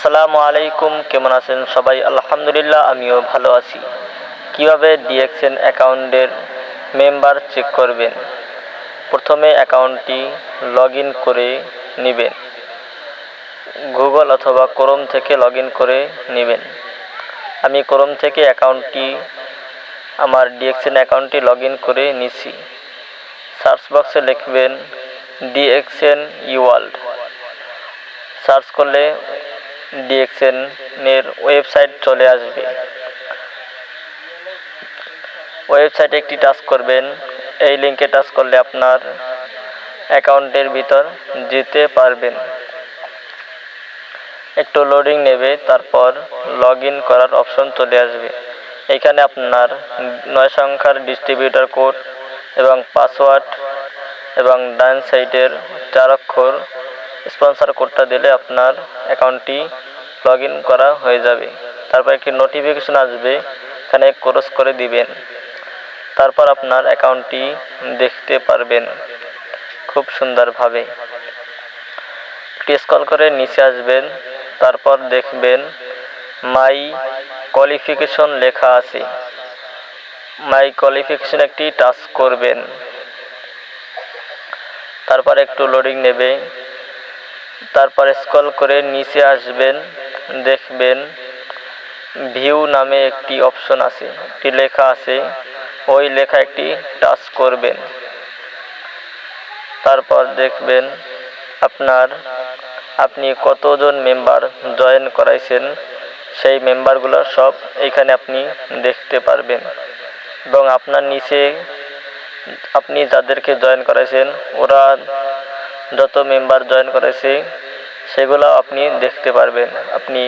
আসসালামু আলাইকুম, কেমন আছেন সবাই? আলহামদুলিল্লাহ, আমিও ভালো আছি। কীভাবে ডিএক্সএন অ্যাকাউন্টের মেম্বার চেক করবেন? প্রথমে অ্যাকাউন্টটি লগ করে নেবেন। গুগল অথবা ক্রোম থেকে লগ করে নেবেন। আমি ক্রোম থেকে অ্যাকাউন্টটি, আমার ডিএক্সএন অ্যাকাউন্টটি লগ করে নিছি সার্চ বক্সে লিখবেন, ডিএক্সএন ইওয়ার্ল্ড সার্চ করলে ডিএক্সএন এর ওয়েবসাইট চলে আসবে। ওয়েবসাইটে একটি টাচ করবেন। এই লিঙ্কে টাচ করলে আপনার অ্যাকাউন্টের ভিতর যেতে পারবেন। একটু লোডিং নেবে, তারপর লগ করার অপশন চলে আসবে। এখানে আপনার নয় সংখ্যার ডিস্ট্রিবিউটার কোড এবং পাসওয়ার্ড এবং ডান সাইডের চার অক্ষর স্পন্সর কোডটা দিলে আপনার অ্যাকাউন্টটি লগ করা হয়ে যাবে। তারপর একটি নোটিফিকেশন আসবে, এখানে ক্রস করে দিবেন। তারপর আপনার অ্যাকাউন্টটি দেখতে পারবেন খুব সুন্দরভাবে। স্কল করে নিচে আসবেন, তারপর দেখবেন মাই কোয়ালিফিকেশন লেখা আছে। মাই কোয়ালিফিকেশন একটি টাচ করবেন। তারপর একটু লোডিং নেবে। তারপর স্ক্রল করে নিচে আসবেন। দেখবেন ভিউ নামে একটি অপশন আছে, একটি লেখা আছে, ওই লেখা একটি টাচ করবেন। তারপর দেখবেন, আপনার, আপনি কতজন মেম্বার জয়েন করাইছেন, সেই মেম্বারগুলো সব এখানে আপনি দেখতে পারবেন। এবং আপনার নিচে, আপনি যাদেরকে জয়েন করাইছেন, ওরা যত মেম্বার জয়েন করেছে সেগুলো আপনি দেখতে পারবেন। আপনি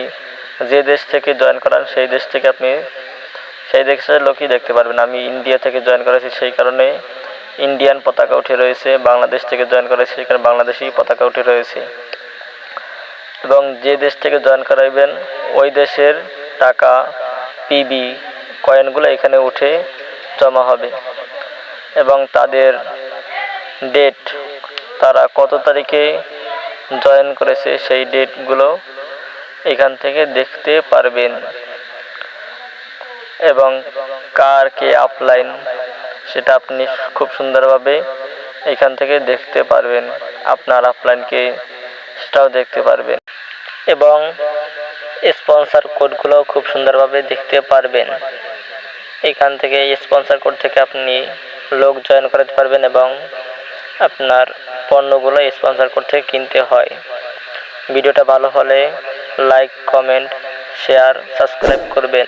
যে দেশ থেকে জয়েন করান, সেই দেশ থেকে আপনি সেই দেশের লোকই দেখতে পারবেন। আমি ইন্ডিয়া থেকে জয়েন করেছি, সেই কারণে ইন্ডিয়ান পতাকা উঠে রয়েছে, বাংলাদেশ থেকে জয়েন করেছি, সেখানে বাংলাদেশি পতাকা উঠে রয়েছে। এবং যে দেশ থেকে জয়েন করাইবেন, ওই দেশের টাকা পিবি কয়েনগুলো এখানে উঠে জমা হবে। এবং তাদের ডেট তারা কত তারিখে জয়েন করেছে সেই ডেটগুলো এখান থেকে দেখতে পারবেন। এবং কার কে আপলাইন সেটা আপনি খুব সুন্দরভাবে এখান থেকে দেখতে পারবেন। আপনার আপলাইনকে সেটাও দেখতে পারবেন। এবং স্পন্সর কোডগুলো খুব সুন্দরভাবে দেখতে পারবেন। এখান থেকে স্পন্সর কোড থেকে আপনি লোক জয়েন করাতে পারবেন এবং আপনার পণ্যগুলো স্পন্সর করতে কিনতে হয়। ভিডিওটা ভালো হলে লাইক কমেন্ট শেয়ার সাবস্ক্রাইব করবেন।